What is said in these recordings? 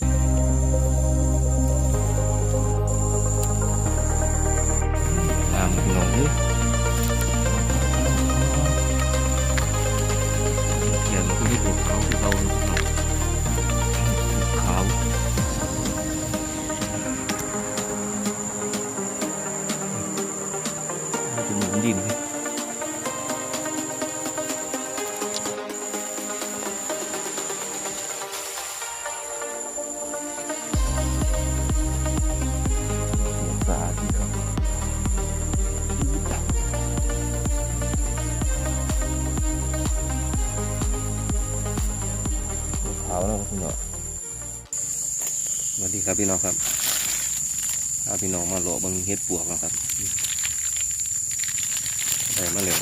ต พี่น้องครับเอาพี่น้องมาโหลเบังเฮ็ดปวกนะครับได้มาเลย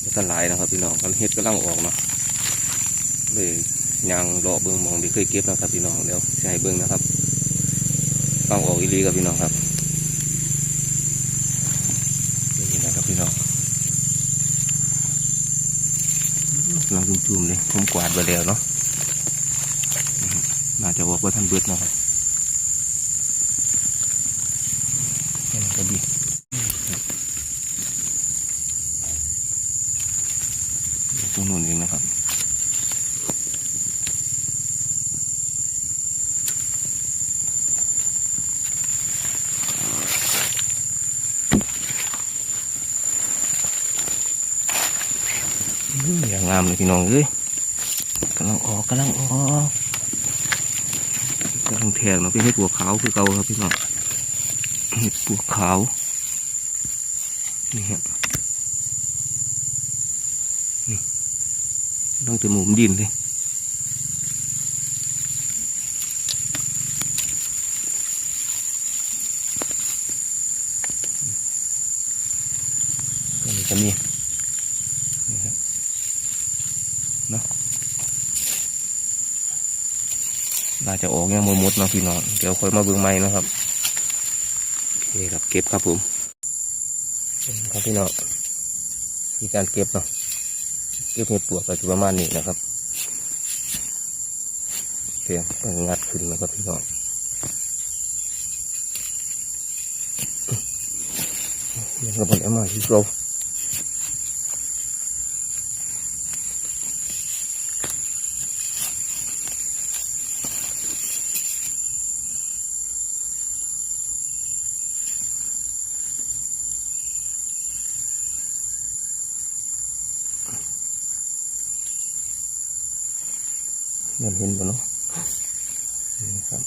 แล้วก็หลายนะครับ พี่น้องกันเฮ็ดก็ลังออกเนาะเลยยางโหลเบิ้งมองที่เคยเก็บนะครับ พี่น้องเดี๋ยวให้เบิ้งนะครับต้องออกอีลีกับพี่น้องครับนี่นะครับพี่น้องลองจุ่มๆเลยผมกวาดไปแล้วเนาะ น่าจะบอกว่าท่านเบิดนะครับนี่ก็ดีตรงนู้นเองนะครับอย่างงามเลยพี่น้องเอ้ยกำลังออกกำลังออก กำลังแทงเนาะเป็นเห็ดปัวขาวคือเก่าครับพี่น้องเห็ดปัวขาวนี่ฮะนี่ต้องจะหมุนดินเลยนี้ก็มี นี่ฮะเนาะ น่าจะออกเนี่ยมมดเนาะพี่น้องเดี๋ยวค่อยมาเบิ่งใหม่นะครับโอเคครับเก็บครับผมครับพี่น้องมีการเก็บเนาะเก็บเห็ดปวกก็จะประมาณนี้นะครับเพียงต้องงัดขึ้นนะครับพี่น้องยังกระบอกเอามาที่เรา เห็นเห็นกันเนาะนี่ครับ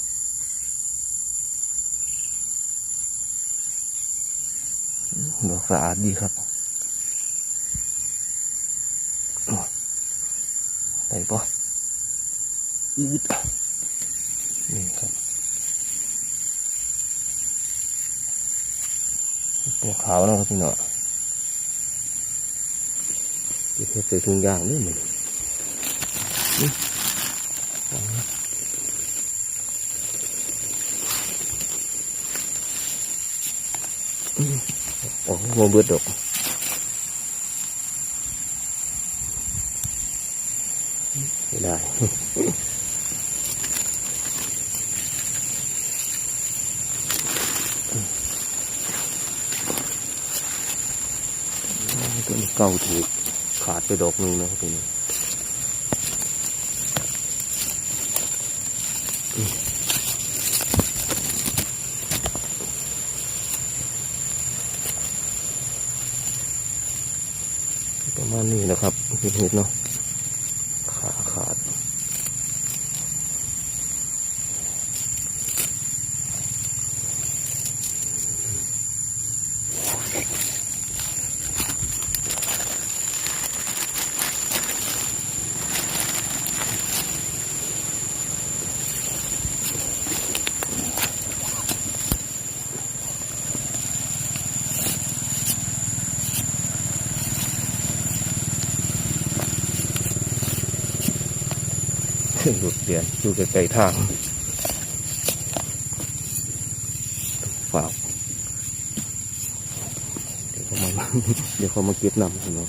ดอกสะอาดดีครับได้ปะอืดนี่ครับตัวขาวนะครับพี่เนาะเก็บเห็ดใส่ถุงยางนี่เหมือน โอ้โหเบิดดอกไม่ได้ตัวนี้เก่าถูกขาดไปดอกนึงนะครับพี่ ประมาณนี้นะครับเห็ดเห็ดเนาะขาขาด หลุดเดียนอยู่ไกลๆทางฝากเดี๋ยวเขามาเดี๋ยวเขามาเก็บนำคุณเนาะ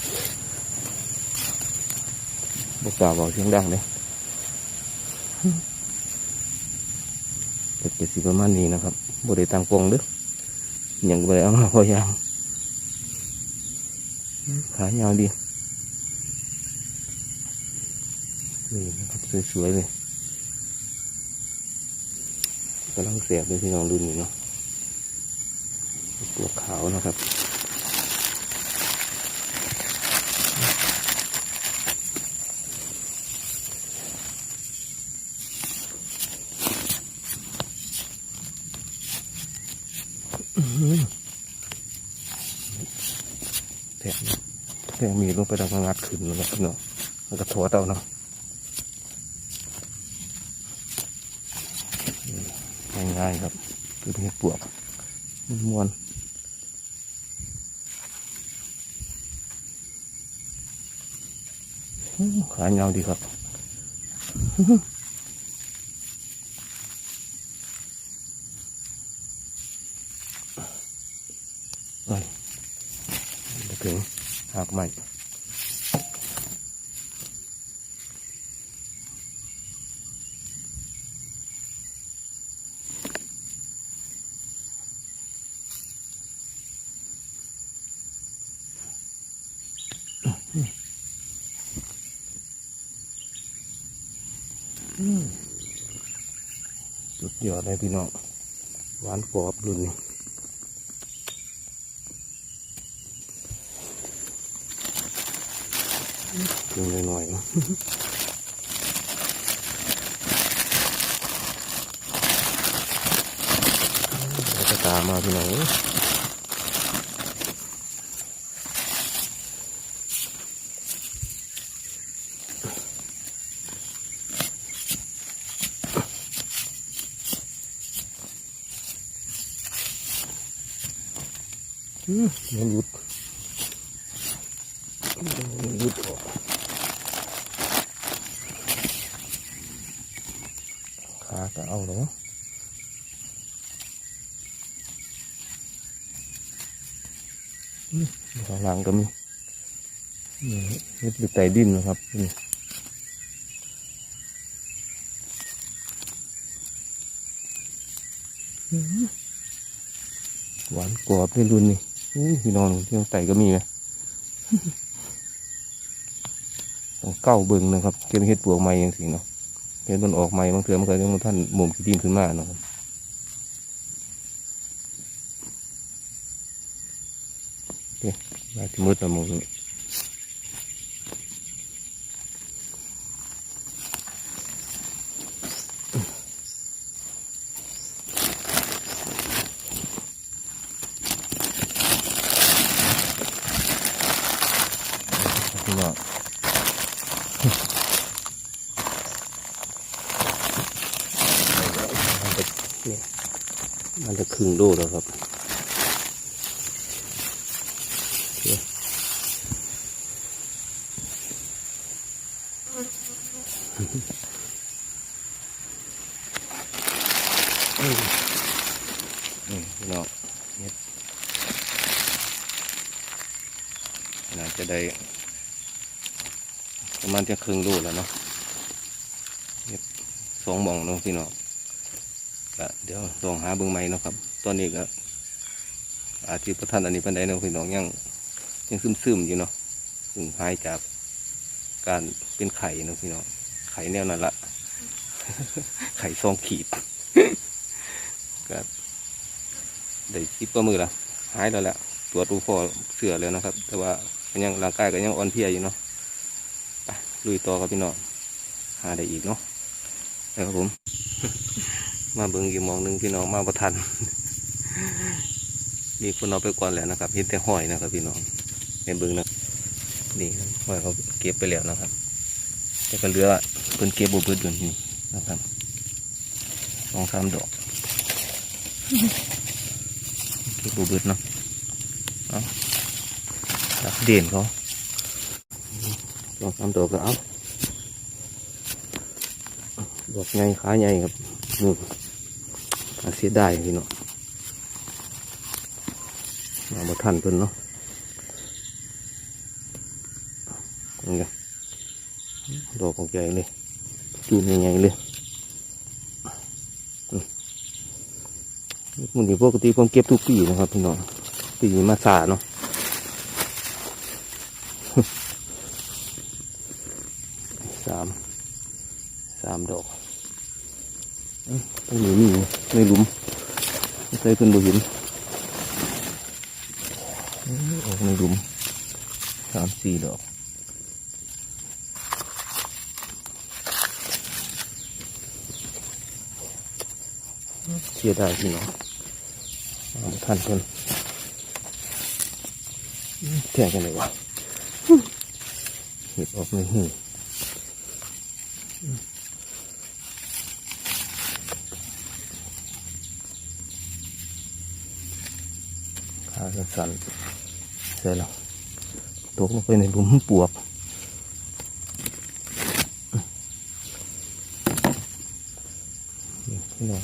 บอกกล่าวบอกเสียงดังเลยเป็ดสีประมาณนี้นะครับบริตามกงด้ออย่างบริเอามาพอยางขายาวดีนี่นะครับ สวยๆเลยกำลังเสียบเลยพี่น้องดูนี่เนาะตัวขาวนะครับแทงแทงมีลงไปดังงัดขึ้นแล้วก็เนาะแล้วก็ถอดเอาเนาะอืม ง่ายครับคือเห็ดปวกมันมวนขาเงาดีครับเอ้ยเดี๋ยวถึงหากใหม่ สุดยอดเลยพี่น้อง หวานกรอบรุ่นนี้ลงหน่อยๆเนะจะตามมาพี่น้องเอ้ยอืมมันหลุดมันหลุดออกขาก็ เอาแล้วอืมข้างหลังก็มีนี่เฮ็ดอยู่ใต้ดินนะครับนี่หวานกรอบในรุ่นนี่อู้พี่น้องที่ตรงไต่ก็มีไหมต้องเก้าเบิ่งนะครับเก็บเห็ดปลวกใหม่ยังสิเนาะ เห็ดมันออกใหม่บางเทื่อมันก็ยังบ่ท่านหมุมขี้ดินขึ้นมาเนาะครับโอเคมาที่มืดละมองนี่พี่น้อง มันจะเนี่ยมัน จะครึ่งโลแล้วครับเคอืมนี่พี่น้อเนี่ยน่าจะได้ประมาณจะครึ่งโลแล้วเนาะเฮ็ดสองมองเนาะพี่เน้อง ก็เดี๋ยวลองหาเบิ่งใหม่นะครับ ตอนนี้ก็ อาจจะประทานอันนี้ปันไดเนาะพี่น้องยังยังซึมๆอยู่เนาะถึงหายจากการเป็นไข่เนาะพี่น้องไข่แนวนั้นละไข่ซองขีดก็ได้ชิปก็มือละหายแล้วแหละตรวจดูพอเสือแล้วนะครับ แต่ว่าก็ยังร่างกายก็ยังอ่อนเพลียอยู่เนาะไปลุยต่อครับพี่น้องหาได้อีกเนาะนะครับผม มาเบิ่งกี่มองหนึ่งพี่น้องมาประทัน มีคนเอาไปก่อนแล้วนะครับเห็นแต่หอยนะครับ พี่น้องในเบิ่งนะนี่หอยเขาเก็บไปแล้วนะครับแต่ก็เหลือเพิ่นเก็บบุบอยู่นี่นะครับสองสามดอกเก็บบุบเนาะเอาดักเด่นเขาสองสามดอกก็เอาดอกใหญ่ขาใหญ่ครับนู่นอา เสียดายพี่เนาะมาบทันเพิ่นเนาะนี่ดอกของใหญ่เลยจูนใหญ่เลยมันนี่ปกติผมเก็บทุกปีนะครับพี่น้องปีนี้มาสาเนาะสามสามดอก ตรงนี้มีในหลุมใส่เพิ่นบ่เห็นออกในหลุมสามสี่ดอกเสียดายพี่น้องเอานเพิ่นอื้อแท่งกันเลยวะเห็ดออกในหู ขาสั่นๆเสร็จแล้วตกลงไปในหลุมปวกนี่พี่น้อง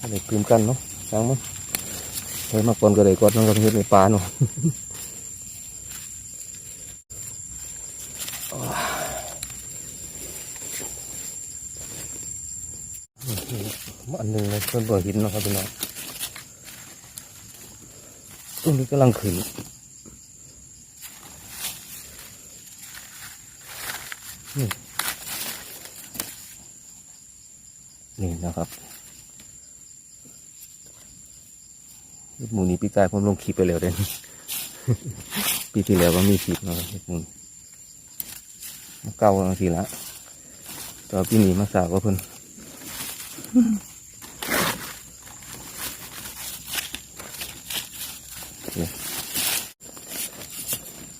อะไรกลืมกันเนาะช้างมั้งเฮ้ยมาก่อนก็ได้ก่อนน้องก็เฮ็ดในป่าเนาะอันหนึ่งเลยเพื่อนบ่อหินนะครับพี่น้อง ต้นนี้กำลังขึ้นนี่นี่นะครับหมูนี้ปีกายผมลงคลิปไปแล้วเด้นปีที่แล้วว่ามีคลิปเนาะเฮ็ดหมูนมาเก่าบางทีละแตอนปีนี้มาสาวก็เพิ่น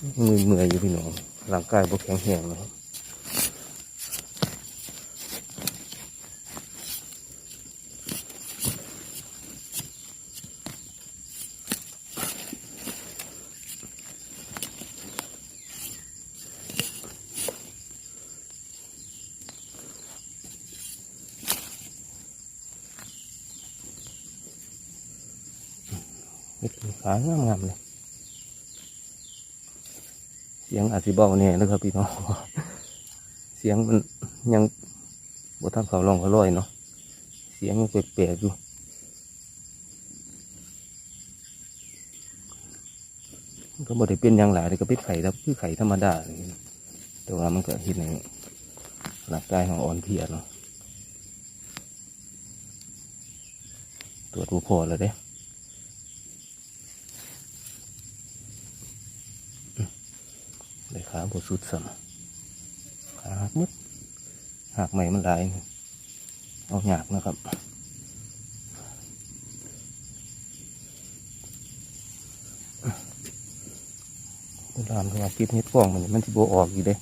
มือเมื่อยอยู่พี่น้องร่างกายบ่แข็งแรงนะครับเฮ็ดขางามๆเลย สียงอาจสิเบาเนี่ยนะครับพี่น้องเสียงมันยังบทันเขาลองเขาลอยเนาะเสียงยังแปลกๆอยู่ก็บ่ได้เป็นอย่างหลายเลยก็เป็นไข่ครับคือไข่ธรรมดาแต่ว่ามันก็เห็นในร่างกายของอ่อนเพียเนาะตรวจรูพอแล้วเด้ เลยขา บสุดสัมขาหักมดหักใหม่มันหลาย เอาหยากนะครับโบราเขาว่าเก็บเห็ดกล้องมันมันสิโบออกอยู่เด้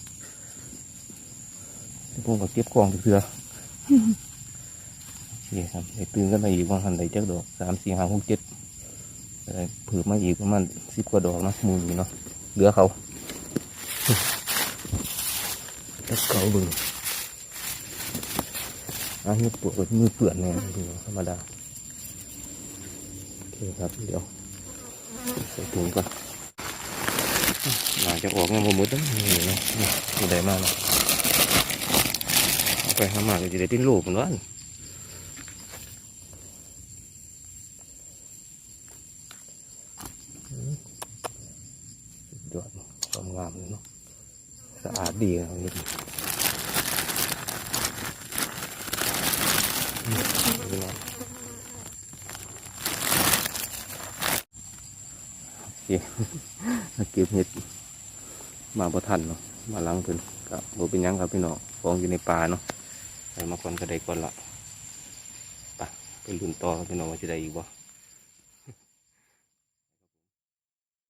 ที่ผมก็เก็บกล้องเถื่อโอเคครับไปตื่นกันมาอีกวันทันใดจักดอกสามสี่ห้าหกเจ็ดเผือมาอีกประมาณสิบกว่าดอกนะมูนี่เนาะเหลือเขา ตะ เกาเบึงอาเฮ็ดปวดมือเปื่อนเนี่ยดูธรรมดาโอเคครับ เดี๋ยวใส่ถุงก่อนน่าจะออกงานผมมุดแล้วนี่นะนี่ได้มากนะเอาไปหามาก็จะได้เป็นลูกเหมือนกันอืมสุดยอดความงามเลยเนาะสะอาดดีครับนี่นี่นะโอ เคเก็บเห็ดมาบ่ทันเนาะมาล้างเพิ่นกับโบเป็นยังครับพี่น้องฟองอยู่ในป่าเนาะไปมาก่อนก็ได้ก่อนละไปไปลุ้นต่อพี่น้องว่าจะได้อีกบ่